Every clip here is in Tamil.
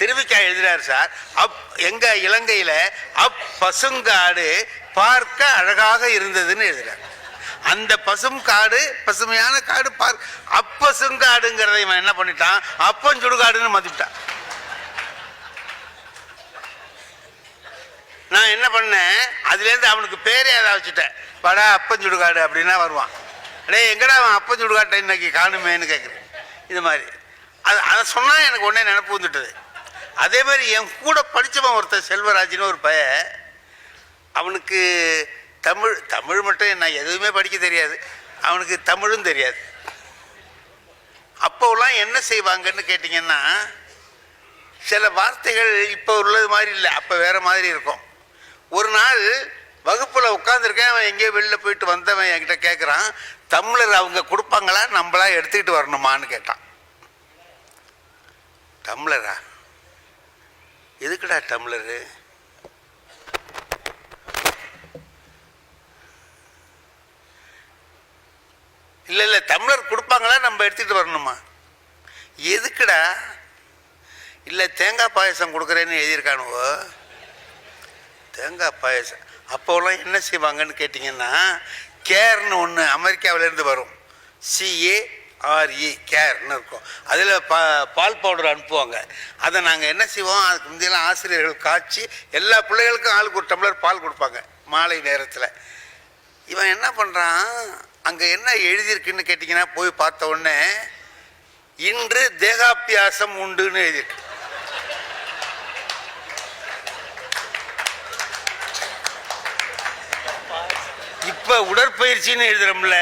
திருவிக்கா எழுதுறாரு சார். அப் எங்க இலங்கையில அப் பசுங்காடு பார்க்க அழகாக இருந்ததுன்னு எழுதுறாரு. அந்த பசும் காடு பசுமையான காடு பார்க் அப்பசுங்காடுங்கிறத இவன் என்ன பண்ணிட்டான்? அப்பன் சுடுகாடுன்னு மதிப்பிட்டான். நான் என்ன பண்ணேன்? அதுலேருந்து அவனுக்கு பேரே அதை வச்சுட்டேன். படா அப்பன் சுடுகாடு அப்படின்னா வருவான். அடே எங்கடா அவன் அப்பன் சுடுகாட்டை இன்னைக்கு காணுமேன்னு கேட்குறேன் இது மாதிரி. அது அதை சொன்னால் எனக்கு உடனே நினப்பு வந்துட்டது. அதே மாதிரி என் கூட படித்தவன் ஒருத்தன் செல்வராஜ்னு ஒரு பய அவனுக்கு தமிழ் தமிழ் மட்டும் நான் எதுவுமே படிக்க தெரியாது. அவனுக்கு தமிழும் தெரியாது. அப்போலாம் என்ன செய்வாங்கன்னு கேட்டிங்கன்னா சில வார்த்தைகள் இப்போ உள்ளது மாதிரி இல்லை அப்போ வேறு மாதிரி இருக்கும். ஒரு நாள் வகுப்பில் உட்காந்துருக்கேன் அவன் எங்கேயோ வெளில போயிட்டு வந்தவன் என்கிட்ட கேட்குறான் தமிழர் அவங்க கொடுப்பாங்களா? நம்மளா எடுத்துக்கிட்டு வரணுமான்னு கேட்டான். தமிழரா? எதுக்குடா டம்ளரு இல்லை இல்லை தமிழர் கொடுப்பாங்களா? நம்ம எடுத்துகிட்டு வரணுமா? எதுக்குடா? இல்லை தேங்காய் பாயசம் கொடுக்குறேன்னு எழுதியிருக்கானுவோ? தேங்காய் பாயசம். அப்போலாம் என்ன செய்வாங்கன்னு கேட்டிங்கன்னா கேர்னு ஒன்று அமெரிக்காவிலேருந்து வரும். சிஏ ஆர்இ கேர்னு இருக்கும். அதில் பா பால் பவுடர் அனுப்புவாங்க. அதை நாங்கள் என்ன செய்வோம்? அதுக்கு முந்தையெல்லாம் ஆசிரியர்கள் காய்ச்சி எல்லா பிள்ளைகளுக்கும் ஆளுக்கு ஒரு டம்ளர் பால் கொடுப்பாங்க மாலை நேரத்தில். இவன் என்ன பண்ணுறான் அங்கே என்ன எழுதியிருக்குன்னு கேட்டிங்கன்னா போய் பார்த்த உடனே இன்று தேகாபியாசம் உண்டுன்னு எழுதியிருக்கு. இப்போ உடற்பயிற்சின்னு எழுதுறோம்ல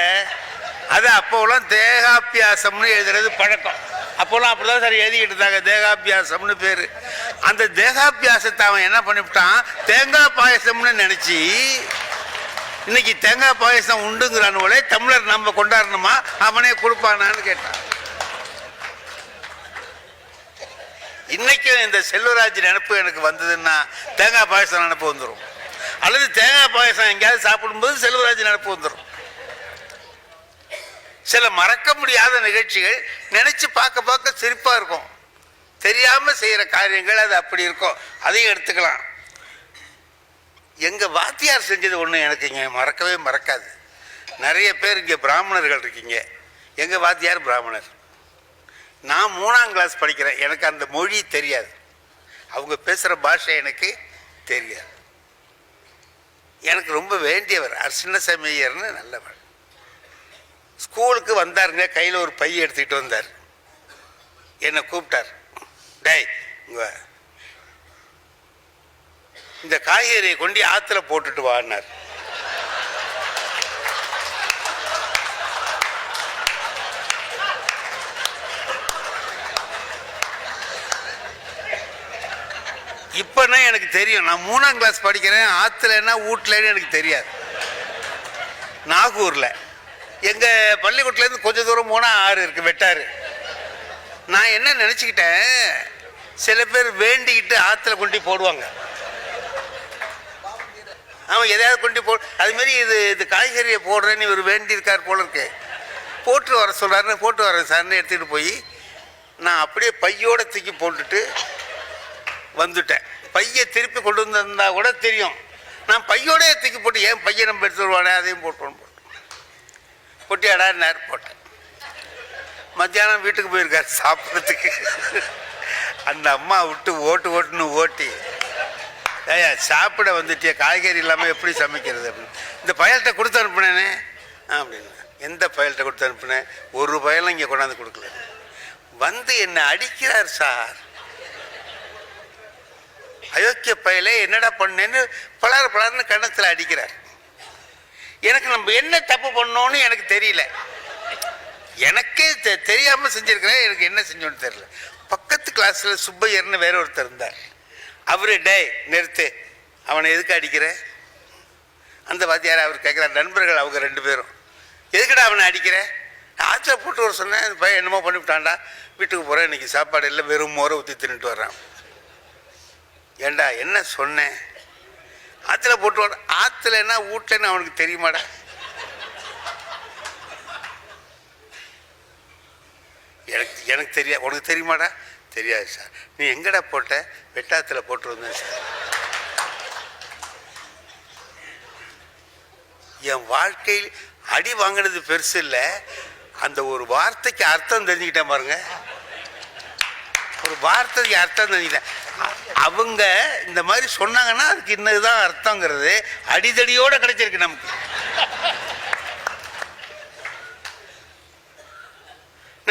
அது அப்போலாம் தேகாபியாசம்னு எழுதுறது பழக்கம். அப்போலாம் அப்படிதான் சரி எழுதிக்கிட்டு இருந்தாங்க தேகாபியாசம்னு பேர். அந்த தேகாபியாசத்தை அவன் என்ன பண்ணிவிட்டான்? தேங்காய் பாயசம்னு நினச்சி இன்னைக்கு தேங்காய் பாயசம் உண்டுங்கிறானுவலே தமிழர் நம்ம கொண்டாடணுமா? அவனே கொடுப்பானான்னு கேட்டான். இன்னைக்கும் இந்த செல்வராஜ் நினப்பு எனக்கு வந்ததுன்னா தேங்காய் பாயசம் நினப்பு வந்துடும் அல்லது தேங்காய் பாயசம் எங்கேயாவது சாப்பிடும்போது செல்வராஜ் நினப்பு வந்துடும் சில மறக்க முடியாத நிகழ்ச்சிகள் நினைச்சு பார்க்க பார்க்க சிரிப்பாக இருக்கும். தெரியாம செய்கிற காரியங்கள் அது அப்படி இருக்கும். அதையும் எடுத்துக்கலாம். எங்கள் வாத்தியார் செஞ்சது ஒன்று எனக்கு இங்கே மறக்கவே மறக்காது. நிறைய பேர் இங்கே பிராமணர்கள் இருக்கீங்க. எங்கள் வாத்தியார் பிராமணர். நான் மூணாம் கிளாஸ் படிக்கிறேன். எனக்கு அந்த மொழி தெரியாது. அவங்க பேசுகிற பாஷை எனக்கு தெரியாது. எனக்கு ரொம்ப வேண்டியவர் அர்ச்சன ஐயர்னு நல்லவர். ஸ்கூலுக்கு வந்தாருங்க கையில் ஒரு பை எடுத்துக்கிட்டு வந்தார். என்னை கூப்பிட்டார். டேய் இங்கே இந்த காய்கறியை கொண்டு ஆற்றுல போட்டுட்டு வான்னார். இப்போன்னா எனக்கு தெரியும். நான் மூணாம் கிளாஸ் படிக்கிறேன். ஆற்றுலன்னா வீட்லன்னு எனக்கு தெரியாது. நாகூரில். எங்கள் பள்ளிக்கூட்டிலேருந்து கொஞ்சம் தூரம் போனால் ஆறு இருக்குது வெட்டாறு. நான் என்ன நினச்சிக்கிட்டேன் சில பேர் வேண்டிக்கிட்டு ஆற்றுல கொண்டு போடுவாங்க. அவன் எதையாவது கொண்டு போ அதுமாரி இது இது காய்கறியை போடுறேன்னு இவர் வேண்டியிருக்கார் போல இருக்கு. போட்டு வர சொல்கிறாருன்னு போட்டு வர சார்னு எடுத்துகிட்டு போய் நான் அப்படியே பையோட தூக்கி போட்டுட்டு வந்துட்டேன். பையை திருப்பி கொண்டு வந்திருந்தா கூட தெரியும். நான் பையோடய தூக்கி போட்டு ஏன் பையன் நம்ம எடுத்துருவானே அதையும் போட்டுருவோம் பொட்டியாடா நேரம் போட்டேன். மத்தியானம் வீட்டுக்கு போயிருக்காரு சாப்பிட்றதுக்கு. அந்த அம்மா விட்டு ஓட்டு ஓட்டுன்னு ஓட்டி ஏயா சாப்பிட வந்துட்டிய காய்கறி இல்லாமல் எப்படி சமைக்கிறது? அப்படின்னு. இந்த பயல்கிட்ட கொடுத்து அனுப்புனேனே. அப்படின்னு. எந்த பயல்கிட்ட கொடுத்து அனுப்புனேன் ஒரு பயலும் இங்கே கொண்டாந்து கொடுக்கல. வந்து என்னை அடிக்கிறார் சார். அயோக்கிய பயலே என்னடா பண்ணேன்னு பலர் பலர்னு கன்னத்தில் அடிக்கிறார். எனக்கு நம்ம என்ன தப்பு பண்ணோன்னு எனக்கு தெரியல. எனக்கே தெ- தெரியாம செஞ்சுருக்கிறேன் எனக்கு என்ன செஞ்சோன்னு தெரியல. பக்கத்து கிளாஸ்ல சுப்பையர்னு வேற ஒருத்தர் இருந்தார். அவரு டேய் நிறுத்து. அவனை எதுக்கு அடிக்கிற? அந்த வாத்தியார் அவர் கேட்குறார் நண்பர்கள் அவங்க ரெண்டு பேரும். எதுக்குடா அவனை அடிக்கிற? ஆச்சா போட்டு வர சொன்னேன் இந்த பையன் என்னமோ பண்ணிவிட்டான்டா வீட்டுக்கு போகிறேன் இன்னைக்கு சாப்பாடு இல்லை வெறும் மோரை ஊற்றி தின்னுட்டு வர்றான். ஏண்டா என்ன சொன்னேன்? ஆற்றுல போட்டு வர ஆற்றுலன்னா வீட்டிலன்னு அவனுக்கு தெரியுமாடா? எனக்கு எனக்கு தெரியா உனக்கு தெரியுமாடா? தெரியாது சார். நீ எங்கடா போட்ட? வெட்டாத்தில் போட்டு வந்தேன் சார். என் வாழ்க்கையில் அடி வாங்கினது பெருசு இல்லை. அந்த ஒரு வார்த்தைக்கு அர்த்தம் தெரிஞ்சுக்கிட்டேன் பாருங்க. ஒரு வார்த்தைக்கு அர்த்தம் தெரிஞ்சுக்கிட்டேன். அவங்க இந்த மாதிரி சொன்னாங்கன்னா அதுக்கு இன்னதுதான் அர்த்தங்கிறது அடிதடியோடு கிடைச்சிருக்கு நமக்கு.